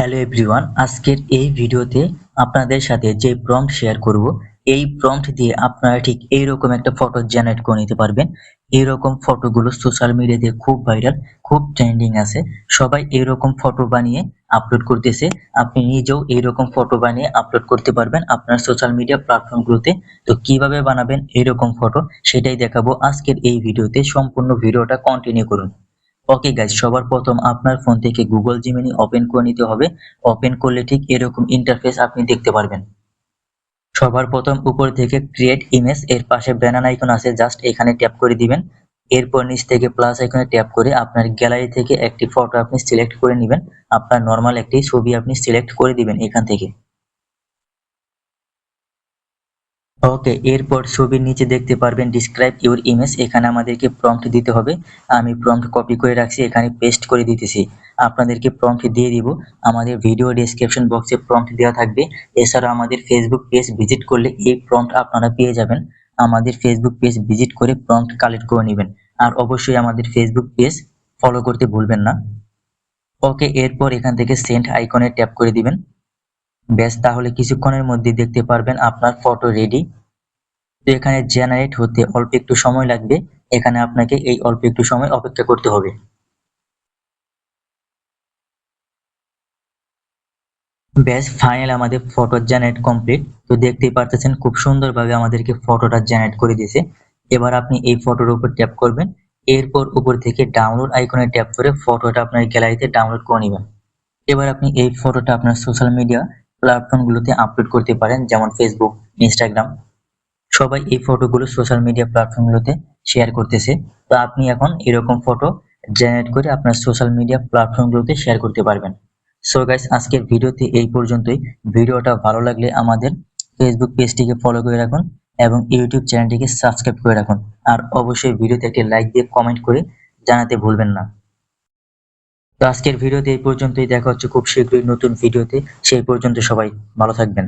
Hello everyone, আজকের এই ভিডিওতে আপনাদের সাথে যে প্রম্পট শেয়ার করব, এই প্রম্পট দিয়ে আপনারা ঠিক এইরকম একটা ফটো জেনারেট করে নিতে পারবেন। এইরকম ফটোগুলো সোশ্যাল মিডিয়াতে খুব ভাইরাল খুব ট্রেন্ডিং আছে। সবাই এইরকম ফটো বানিয়ে আপলোড করতেছে। আপনি নিজেও এইরকম ফটো বানিয়ে আপলোড করতে পারবেন আপনার সোশ্যাল মিডিয়া প্ল্যাটফর্মগুলোতে তো কীভাবে বানাবেন এইরকম ফটো সেটাই দেখাবো আজকের এই ভিডিওতে। সম্পূর্ণ ভিডিওটা কন্টিনিউ করুন। ওকে গাইজ সবার প্রথম আপনার ফোন থেকে গুগল জিমিনি ওপেন করে নিতে হবে। ওপেন করলে ঠিক এরকম ইন্টারফেস আপনি দেখতে পারবেন। সবার প্রথম উপর থেকে ক্রিয়েট ইমেজ এর পাশে ব্যানার আইকন আছে জাস্ট এখানে ট্যাপ করে দিবেন। এরপর নিচ থেকে প্লাস আইকনে ট্যাপ করে আপনার গ্যালারি থেকে একটি ফটো আপনি সিলেক্ট করে নেবেন। আপনার নর্মাল একটি ছবি আপনি সিলেক্ট করে দিবেন এখান থেকে। ওকে, এরপর ছবির নিচে দেখতে পারবেন ডিসক্রাইব ইউর ইমেজ এখানে আমাদেরকে প্রম্পট দিতে হবে। আমি প্রম্পট কপি করে রাখছি, এখানে পেস্ট করে দিতেছি। আপনাদেরকে প্রম্পট দিয়ে দিব। আমাদের ভিডিও ডেসক্রিপশন বক্সে প্রম্পট দেওয়া থাকবে। এছাড়া আমাদের ফেসবুক পেজ ভিজিট করলে এই প্রম্পট আপনারা পেয়ে যাবেন। আমাদের ফেসবুক পেজ ভিজিট করে প্রম্পট কালেক্ট করে নেবেন। আর অবশ্যই আমাদের ফেসবুক পেজ ফলো করতে ভুলবেন না। ওকে, এরপর এখান থেকে সেন্ড আইকনে ট্যাপ করে দিবেন। ব্যাস তাহলে কিছুক্ষণের মধ্যে দেখতে পারবেন আপনার ফটো রেডি তো এখানে জেনারেট হতে অল্প একটু সময় লাগবে। এখানে আপনাকে এই অল্প একটু সময় অপেক্ষা করতে হবে। ব্যাস ফাইনাল আমাদের ফটো জেনারেট কমপ্লিট তো দেখতেই পারতেছেন, খুব সুন্দরভাবে আমাদেরকে ফটোটা জেনারেট করে দিয়েছে। এবার আপনি এই ফটোর উপর ট্যাপ করবেন। এরপর উপর থেকে ডাউনলোড আইকনে ট্যাপ করে ফটোটা আপনার গ্যালারিতে ডাউনলোড করে নেবেন। এবার আপনি এই ফটোটা আপনার সোশ্যাল মিডিয়া প্ল্যাটফর্মগুলোতে আপলোড করতে পারেন, যেমন ফেসবুক ইনস্টাগ্রাম সবাই এই ফটোগুলো সোশ্যাল মিডিয়া প্ল্যাটফর্মগুলোতে শেয়ার করতেছে। তো আপনি এখন এরকম ফটো জেনারেট করে আপনার সোশ্যাল মিডিয়া প্ল্যাটফর্মগুলোতে শেয়ার করতে পারবেন। সো গাইস আজকের ভিডিওতে এই পর্যন্তই। ভিডিওটা ভালো লাগলে আমাদের ফেসবুক পেজটিকে ফলো করে রাখুন এবং ইউটিউব চ্যানেলটিকে সাবস্ক্রাইব করে রাখুন। আর অবশ্যই ভিডিওতে একটি লাইক দিয়ে কমেন্ট করে জানাতে ভুলবেন না। তো আজকের ভিডিওতে এই পর্যন্তই। দেখা হচ্ছে খুব শীঘ্রই নতুন ভিডিওতে। সেই পর্যন্ত সবাই ভালো থাকবেন।